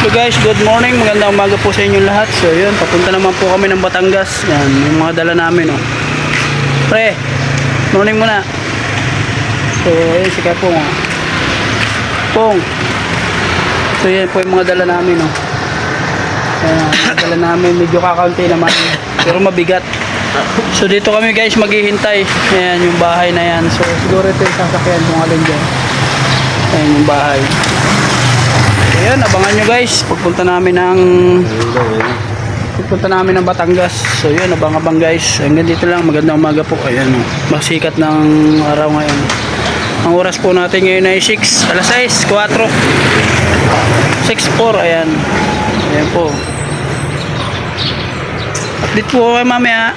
So guys, good morning. Magandang umaga po sa inyong lahat. So yun, papunta naman po kami ng Batangas. Yan, yung mga dala namin. Oh. Pre, morning muna. So, ayun si Kapong. Oh. Pong. So yan po yung mga dala namin. Oh. Ayan, mga dala namin. Medyo kakaunti naman. Pero mabigat. So dito kami guys maghihintay. Ayan yung bahay na yan. So siguro ito yung sasakyan kung alin dyan. Ayan yung bahay. Ayan, abangan nyo guys. Pagpunta namin ng Pagpunta namin ng Batangas. So yun, abang-abang guys. Hanggang dito lang. Magandang umaga po. Ayan. Masikat ng araw ngayon. Ang oras po natin ngayon ay 6. Alas 6, 4. 6, 4. Ayan. Ayan po. Update po kayo mamaya.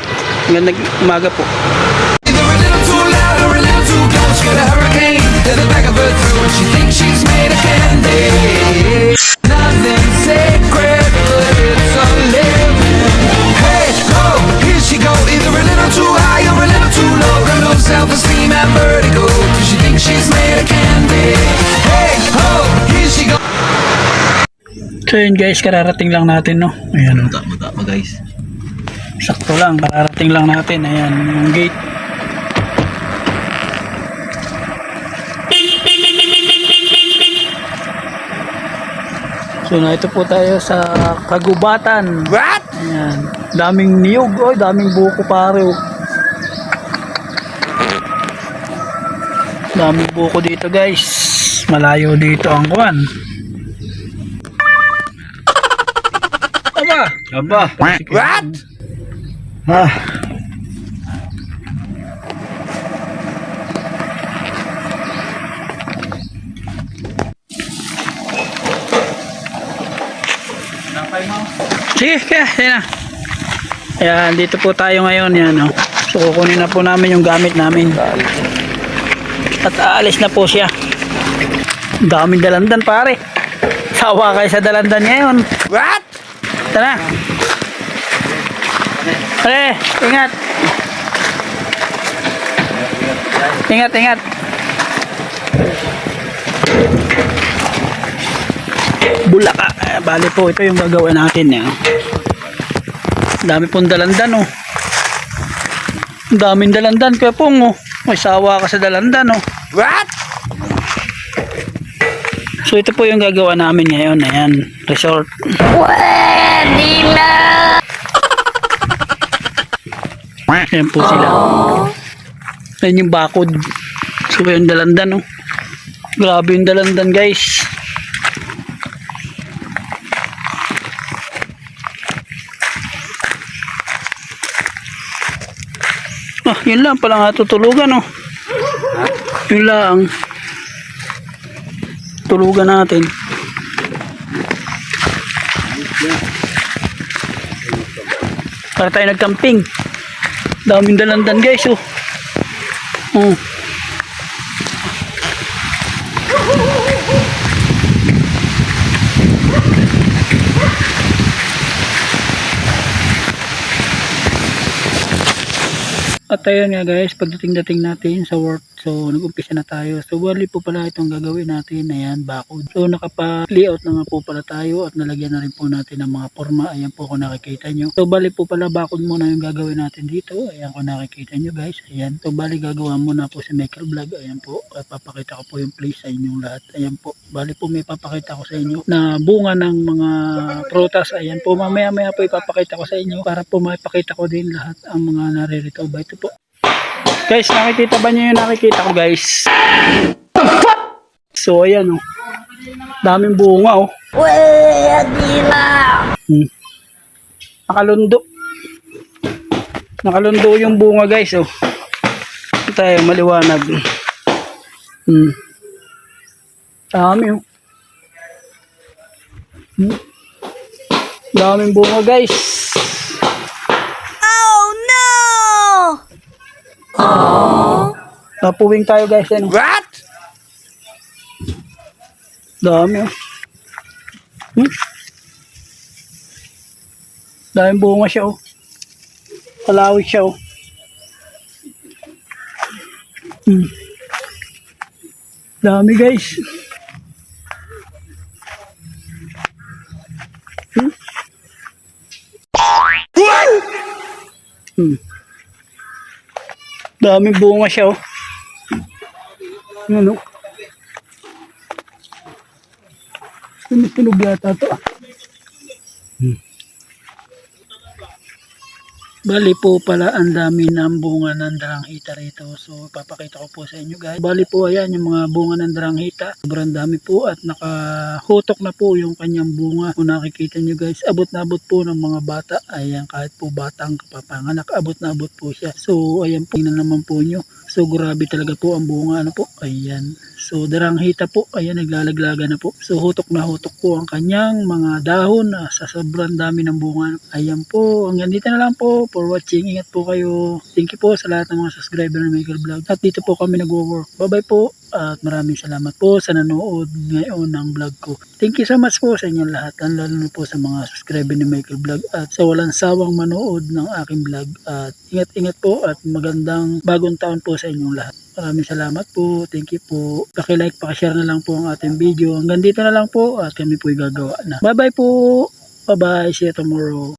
Magandang umaga po. She thinks she's made of candy. So yun guys, kararating lang natin no. Ayan o. Mata pa guys. Sakto lang, kararating lang natin. Ayan, yung gate. So na ito po tayo sa Kagubatan. What? Ayan. Daming niyog, oy, daming buko pare. oh. Daming buko dito, guys. Malayo dito ang kuan. Aba, Aba. What? ah. Sige, kaya, yan na. Ayan, dito po tayo ngayon. Yan, oh. So, kukunin na po namin yung gamit namin. At aalis na po siya. Ang Daming dalandan, pare. Sawa kayo sa dalandan ngayon. What? Tara. Pare, ingat. Ingat, ingat. Bulaka. Eh, bali po, ito yung gagawin natin. Eh. Dami pong dalandan, oh. Ang daming dalandan, kaya pong, oh. May sawa ka sa dalandan, oh. What? So, ito po yung gagawa namin ngayon. Ayan, resort. Ayan po sila. Ayan yung bakod. So yung dalandan oh. Grabe yung dalandan guys. Ah, yun lang pala nga tutulugan oh. Yun lang. Tulugan natin. Para tayo nagcamping. Daming dalandan guys oh. Oh. At ayun nga guys, pagdating-dating natin sa work, so nag-umpisa na tayo. So bali po pala itong gagawin natin, ayan, bakod. So nakapa-layout na nga po pala tayo at nalagyan na rin po natin ng mga forma. Ayan po kung nakikita nyo. So bali po pala bakod muna yung gagawin natin dito. Ayan kung nakikita nyo guys. Ayan. So bali gagawa muna po si Michael Vlog. Ayan po. At papakita ko po yung place sa inyong lahat. Ayan po. Bali po may papakita ko sa inyo na bunga ng mga prutas. Ayan po. Mamaya maya po ipapakita ko sa inyo para po maipakita ko din lahat ang mga naririto ba ito po. Guys, nakikita ba niyo yung nakikita ko guys? So ayan oh. Daming bunga oh. Hmm. Nakalundo. Nakalundo yung bunga guys oh. Tayo maliwanag. Hmm. Dami oh. Hmm. Daming bunga guys. Napuwing tayo guys. Ano? What? Dami oh. Hmm? Daming bunga siya oh. Palawig siya oh. Hmm. Dami guys. Daming bunga siya oh. Ano? Tumutunog yata to ah. Hmm. Bali po pala ang dami ng bunga ng daranghita rito. So papakita ko po sa inyo guys. Bali po ayan yung mga bunga ng daranghita. Sobrang dami po at nakahutok na po yung kanyang bunga. Kung nakikita nyo guys, abot na abot po ng mga bata. Ayan kahit po batang kapapanganak, abot na abot po siya. So ayan po na naman po nyo. So grabe talaga po ang bunga. Ano po? Ayan. So daranghita po. Ayan naglalaglaga na po. So hutok na hutok po ang kanyang mga dahon ah, sa sobrang dami ng bunga. Ayan po. Hanggang dito na lang po for watching. Ingat po kayo. Thank you po sa lahat ng mga subscriber ng Michael Vlog. At dito po kami nag-work. Bye bye po. At maraming salamat po sa nanood ngayon ng vlog ko. Thank you so much po sa inyong lahat. Lalo na po sa mga subscriber ni Michael Vlog. At sa walang sawang manood ng aking vlog. At ingat-ingat po at magandang bagong taon po sa inyong lahat. Maraming salamat po. Thank you po. Paki-like, paki-share na lang po ang ating video. Hanggang dito na lang po at kami po gagawa na. Bye bye po. Bye bye. See you tomorrow.